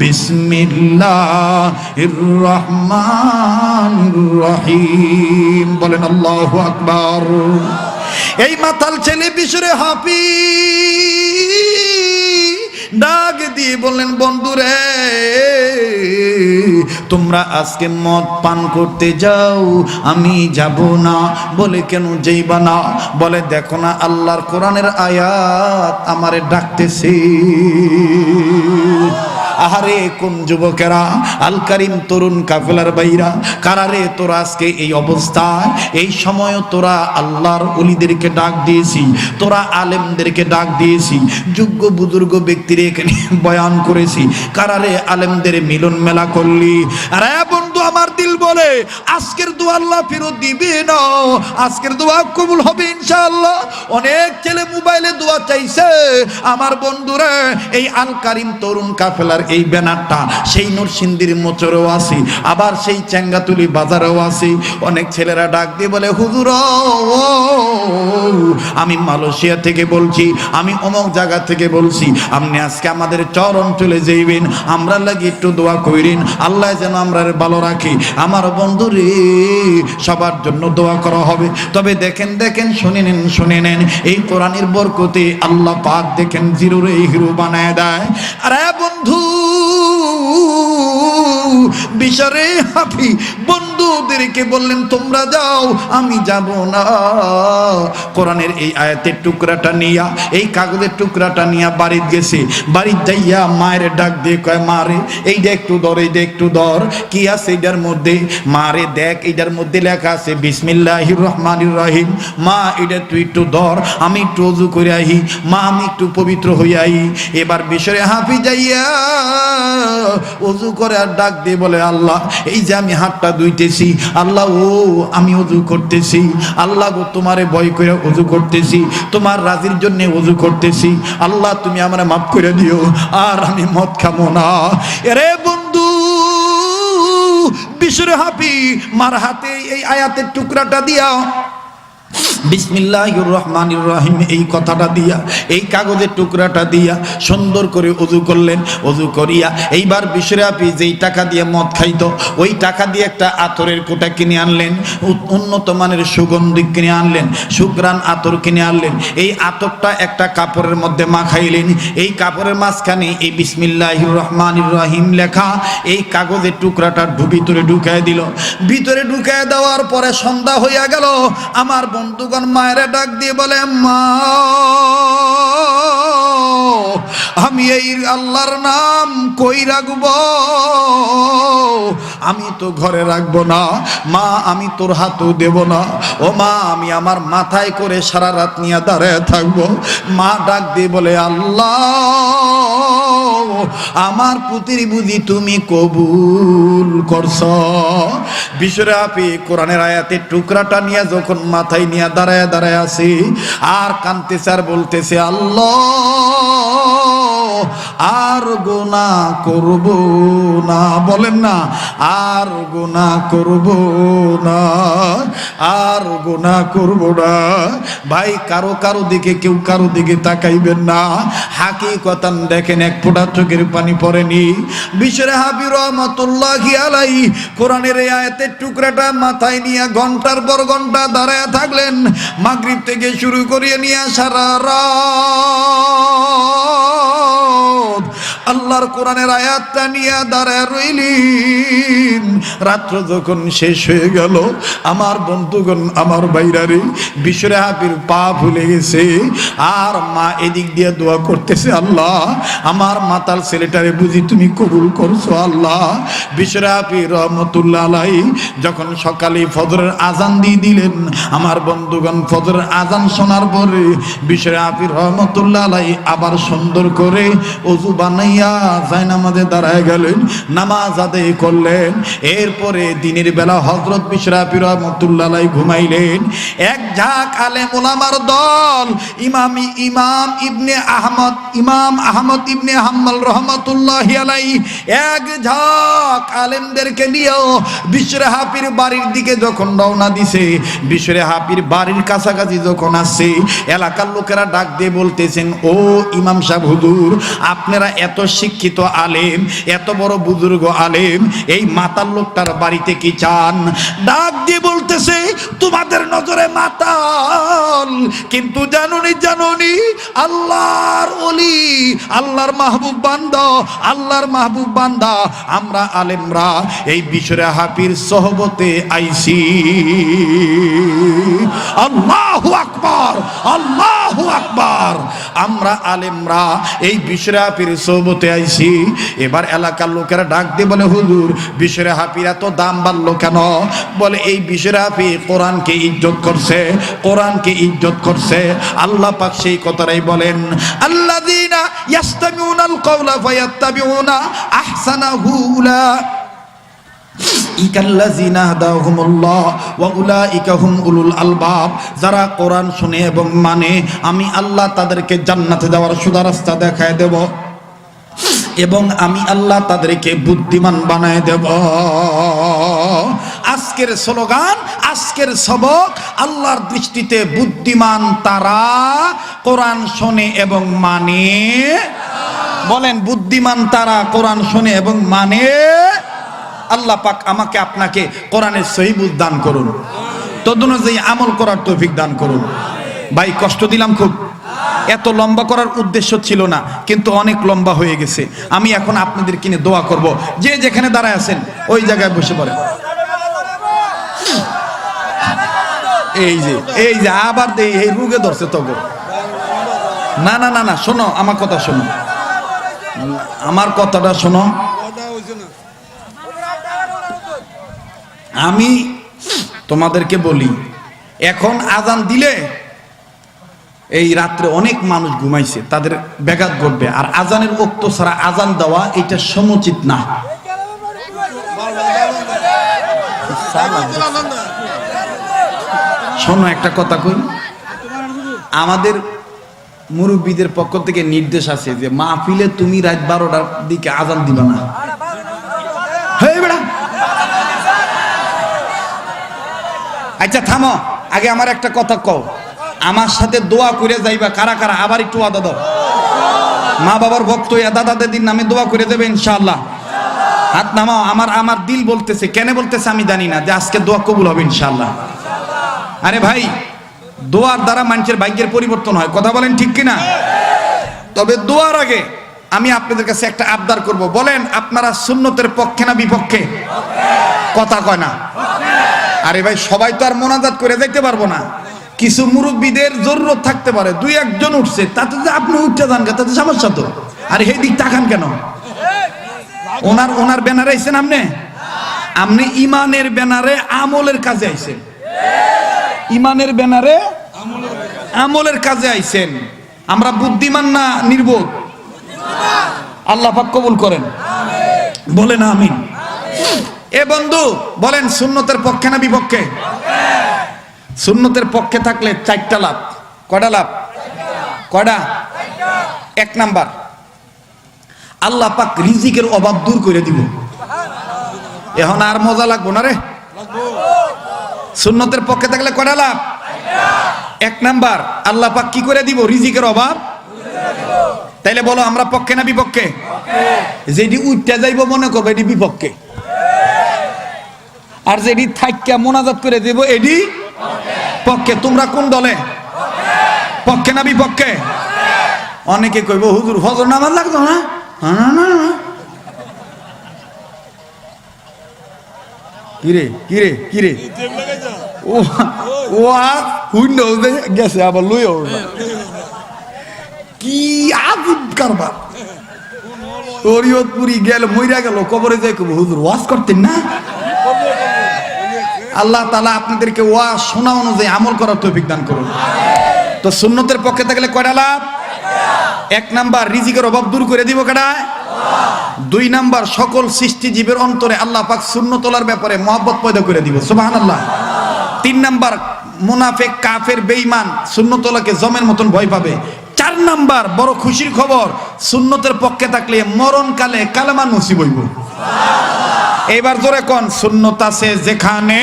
বিসমিল্লাহ রহমান রহিম। বলেন আল্লাহ আকবার। এই মাতাল ছেলে বিশরে হাফি ডাক দিয়ে বললেন, বন্ধুরে, তোমরা আজকে মদ পান করতে যাও, আমি যাব না। বলে, কেন যাইবা না? বলে, দেখো না, আল্লাহর কোরআনের আয়াত আমারে ডাকতেছে। আহারে কোন যুবকেরা? আল কারিম তরুণ কাফেলার বাইরা কারারে তোরা আজকে এই অবস্থায়? এই সময় তোরা আল্লাহর অলিদেরকে ডাক দিয়েছি, তোরা আলেমদেরকে ডাক দিয়েছি, যোগ্য বুজুর্গ ব্যক্তির এখানে বয়ান করেছি কারারে আলেমদের মিলন মেলা করলি? আরে বন্ধু, আমার দিল বলে, আজকের দোয়া আল্লাহ ফেরত দিবে না, আজকের দোয়া কবুল হবে ইনশাআল্লাহ। অনেক ছেলে মোবাইলে দোয়া চাইছে, আমার বন্ধুরা, এই আল কারিম তরুণ কাফেলার এই ব্যানারটা, সেই নরসিন্দির মোচরেও আছি, আবার সেই চেঙ্গাতুলি বাজারেও আছি। অনেক ছেলেরা ডাক দিয়ে বলে, হুজুর, আমি মালয়েশিয়া থেকে বলছি, আমি অমুক জায়গা থেকে বলছি, আপনি আজকে আমাদের চর অঞ্চলে যাইবেন, আমরা লাগি একটু দোয়া কইরেন, আল্লাহ যেন আমরা ভালো রাখি, আমার বন্ধু রে, সবার জন্য দোয়া করা হবে। তবে দেখেন দেখেন, শুনে নেন শুনে নেন, এই কোরআনের বরকতে আল্লাহ পাক দেখেন, জিরোরে হিরো বানায় দেয়। আরে বন্ধু বিশারে হাফি। বন্ধুদেরকে বললেন, তোমরা যাও, আমি যাব না। কোরআনের এই আয়াতের টুকরাটা নিয়া, এই কাগজের টুকরাটা নিয়া বাড়ির গেছে। বাড়ির যাইয়া মায়ের ডাক দিয়ে কয় মারে একটু এইটা একটু দর কি আছে মধ্যে? মারে দেখ মধ্যে লেখা আছে, বিসমিল্লাহির রহমানির রহিম। মা এটা তুই একটু ধর, আমি একটু অজু করে আহি। মা, আমি একটু পবিত্র আহি। এবার বিষয়ে হাফি যাইয়া অজু করে আর ডাক দিয়ে বলে, আল্লাহ, এই যে আমি হাতটা ধুইতেছি, আল্লাহ, ও, আমি করতেছি। আল্লাহ গো, তোমারে ভয় করে করতেছি, তোমার রাজির জন্য অজু করতেছি। আল্লাহ, তুমি আমার মাফ করে দিও, আর আমি মদ খাব না। এরে বন্ধু বিশুর হাফি মার হাতে এই আয়াতের টুকরাটা দিয়া বিসমিল্লাহির রহমানির রহিম, এই কথাটা দিয়া, এই কাগজের টুকরাটা দিয়া সুন্দর করে অজু করলেন অজু করিয়া এইবার বিশরে আপনি যেই টাকা দিয়ে মদ খাইতো, ওই টাকা দিয়ে একটা আতরের কোটা কিনে আনলেন উন্নত মানের সুগন্ধি কিনে আনলেন, শুক্রান আতর কিনে আনলেন, এই আতরটা একটা কাপড়ের মধ্যে মাখাইলেন, এই কাপড়ের মাঝখানে এই বিসমিল্লাহির রহমানির রহিম লেখা এই কাগজের টুকরাটা ভিতরে ঢুকায় দিল। ভিতরে ঢুকায় দেওয়ার পরে সন্ধ্যা হইয়া গেল, আমার বন্ধুগণ মায়েরা ডাক দিয়ে বলে মা আমি এই আল্লাহর নাম কই রাখব? আমি তো ঘরে রাখব না। মা, আমি তোর হাতও দেব না। ও মা, আমি আমার মাথায় করে সারা রাত নিয়ে দাঁড়ায় থাকব। মা ডাক দিয়ে বলে, আল্লাহ আমার পুতির বুঝি তুমি কবুল করছ। বিশ্বরাপি কোরআনের আয়াতে টুকরাটা নিয়ে যখন মাথায় নিয়ে দাঁড়ায় দাঁড়ায় আছি, আর কানতেছে আর বলতেছে, আল্লাহ আর গোনা করব না। বলেন না, আর গোনা করব না। আর গোনা করব না। ভাই, কারও কারও দিকে কেউ কারও দিকে তাকাইবেন না। হাকি কথান দেখেন, এক ফোঁটা চোখের পানি পড়েনি। বিশ্বরে হাবির আলাই কোরআনের আয়াতের টুকরাটা মাথায় নিয়ে ঘণ্টার পর ঘণ্টা দাঁড়ায় থাকলেন। মাগরিব থেকে শুরু করিয়ে নিয়ে সারা রাত। আল্লাহর কোরআনের আয়াতটা নিয়ে দাঁড়ায় রইলেন। রাত্র যখন শেষ হয়ে গেল, আমার বন্ধুগণ, আমার বাইরারে বিশ্বরে হাবির পা ভুলে গেছে। আর মা এদিক দিয়ে দোয়া করতেছে, আল্লাহ, আমার মাতাল ছেলেটারে বুঝি তুমি কবুল করছ, আল্লাহ। বিশ্বরে হাফি রহমতুল্লাহ আলাই, যখন সকালে ফজরের আজান দিয়ে দিলেন, আমার বন্ধুগণ, ফজরের আজান শোনার পরে বিশ্বরে হাফি রহমতুল্লাহ আলাই আবার সুন্দর করে অজু বানাইয়া যায় নামাজে দাঁড়ায় গেলেন, নামাজ আদায় করলেন। এরপরে দিনের বেলা হজরত বিশরাফি রহমতুল্লাহ ঘুমাইলেন। এক ঝাঁক আলেম ওলামার দল, ইমামি ইমাম ইবনে আহমদ, ইমাম আহমদ ইবনে হাম্মাল রহমতুল্লাহ আলাই এক ঝাঁক আলেমদেরকে নিয়েও বিশ্বরে হাফির বাড়ির দিকে যখন রওনা দিছে বিশ্বরে হাফির বাড়ির কাছাকাছি যখন আসছে, এলাকার লোকেরা ডাক দিয়ে বলতেছেন, ও ইমাম সাহেব হুজুর, আপনি আপনারা এত শিক্ষিত আলেম, এত বড় বুজুর্গ আলেম, এই মাতাল লোকটার বাড়িতে কি চান ডাক দিয়ে বলতেছে, তোমাদের নজরে মাতাল, কিন্তু জানুনি জানুনি, আল্লাহর অলি আল্লাহর মাহবুব বান্দা, আল্লাহর মাহবুব বান্দা, আমরা আলেমরা এই বিশরে হাফির সহবতে আইসি আল্লাহু আকবার আল্লাহু আকবার, আমরা আলেমরা এই বিশরে হাফির সহবতে আইসি এবার এলাকার লোকেরা ডাক দিয়ে বলে, হুজুর বিশরে হাফির এত দাম বাড়লো কেন? বলে, এই বিশরে হাফি কোরআনকে ইজ্জত করছে, কোরআনকে ইজ্জত করছে। আল্লাহ পাক সেই কথাটাই বলেন, আল্লাযীনা ইয়াস্তামিউনাল কওলা ফায়াত্তাবিউনা আহসানাহু উলা যারা কোরআন শুনে এবং মানে আমি আল্লাহ তাদেরকে জান্নাতে যাওয়ার সুদা রাস্তা দেখায় দেব। এবং আমি আল্লাহ তাদেরকে বুদ্ধিমান বানায় দেব। আজকের স্লোগান, আজকের সবক, আল্লাহর দৃষ্টিতে বুদ্ধিমান তারা কোরআন শোনে এবং মানে। বলেন, বুদ্ধিমান তারা কোরআন শোনে এবং মানে। আল্লাহ পাক আমাকে, আপনাকে কোরআনের সহি দান করুন। তদনুযায়ী আমল করার তৌফিক দান করুন। ভাই, কষ্ট দিলাম খুব। এত লম্বা করার উদ্দেশ্য ছিল না, কিন্তু অনেক লম্বা হয়ে গেছে। আমি এখন আপনাদের কিনে দোয়া করব। যে যেখানে দাঁড়ায় আছেন, ওই জায়গায় বসে পড়ে এই যে এই যে, আবার এই রুগে ধরছে তবে না না না না, শোনো, আমার কথা শোনো। আমার কথাটা শোনো। আমি তোমাদেরকে বলি, এখন আজান দিলে এই রাত্রে অনেক মানুষ ঘুমাইছে, তাদের ব্যাঘাত ঘটবে। আর আজানের উক্ত ছাড়া আজান দেওয়া এটা সমুচিত না। শোনো, একটা কথা কই। আমাদের মুরব্বীদের পক্ষ থেকে নির্দেশ আছে যে, মাহফিলে তুমি রাত বারোটার দিকে আজান দিবা না। আচ্ছা থামো। আগে আমার একটা কথা কও। আমার সাথে দোয়া করে যাইবা। কারা কারা? আবার একটু আদা দাও। মা বাবার ভক্ত হইয়া দাদা দাদির নামে দোয়া করে দেবে ইনশাআল্লাহ। হাত নামাও। আমার আমার দিল বলতেছে। কেন বলতেছে আমি জানি না। যে আজকে দোয়া কবুল হবে ইনশাআল্লাহ। আরে ভাই, দোয়ার দ্বারা মানুষের ভাগ্যের পরিবর্তন হয়। কথা বলেন ঠিক কিনা? তবে দোয়ার আগে আমি আপনাদের কাছে একটা আবদার করব। বলেন, আপনারা সুন্নতের পক্ষে না বিপক্ষে? কথা কয় না। আরে ভাই, সবাই তো আর মোনাজাত করে দেখতে পারব না। কিছু মুরব্বীদের জরুরত থাকতে পারে। দুই একজন উঠছে, তাতে যে আপনি উঠতে যান তাতে সমস্যা তো। আর এই দিক তাকান কেন? ওনার ওনার ব্যানারে আইছেন আপনি? আপনি ইমানের ব্যানারে আমলের কাজে আইছেন। ইমানের ব্যানারে আমলের কাজে আইছেন। আমরা বুদ্ধিমান না নির্বোধ? আল্লাহ পাক কবুল করেন। বলেন আমিন। এ বন্ধু, বলেন, সুন্নতের পক্ষে না বিপক্ষে? সুন্নতের পক্ষে থাকলে চারটা লাভ। কয়টা লাভ? কয়টা? এক নাম্বার। আল্লাহ পাক রিজিকের অভাব দূর করে দিব। এখন আর মজা লাগবো না রে? সুন্নতের পক্ষে থাকলে কয়টা লাভ? এক নাম্বার, আল্লাহ পাক কি করে দিব রিজিকের অভাব? তাইলে বলো, আমরা পক্ষে না বিপক্ষে? যেটি উঠতে যাইব মনে করব এটি বিপক্ষে। আর যেটি থাইকা মোনাজাত করে দেব এটি পক্ষে, তোমরা কোন দলে? পক্ষে না বিপক্ষে? অনেকে কইব, হুজুর, ফজর নামাজ লাগতো না। কিরে কিরে কিরে ও ও হুইন্ডো গেছে, আবার লই কি আজীব কারবার। শরীয়তপুরি গেল, মইরা গেল, কবরে যাই কব হুজুর, ওয়াজ করতেন না? আল্লাহ তালা আপনাদেরকে ওয়াজ শোনা অনুযায়ী আমল করার তৌফিক দান করুন। তো সুন্নতের পক্ষে থাকলে কয়টা লাভ? এক নাম্বার রিজিকের অভাব দূর করে দিব কেডায় দুই নাম্বার সকল সৃষ্টি জীবের অন্তরে আল্লাহ পাক শূন্য তোলার ব্যাপারে মহব্বত পয়দা করে দিব। সুবাহান আল্লাহ। তিন নাম্বার মুনাফেক কাফের বেঈমান শূন্যতলাকে জমের মতন ভয় পাবে। চার নাম্বার বড় খুশির খবর সুন্নতের পক্ষে থাকলে মরণকালে কালেমা নসিব হইব। এবার জোরে কোন? শূন্যতা আছে যেখানে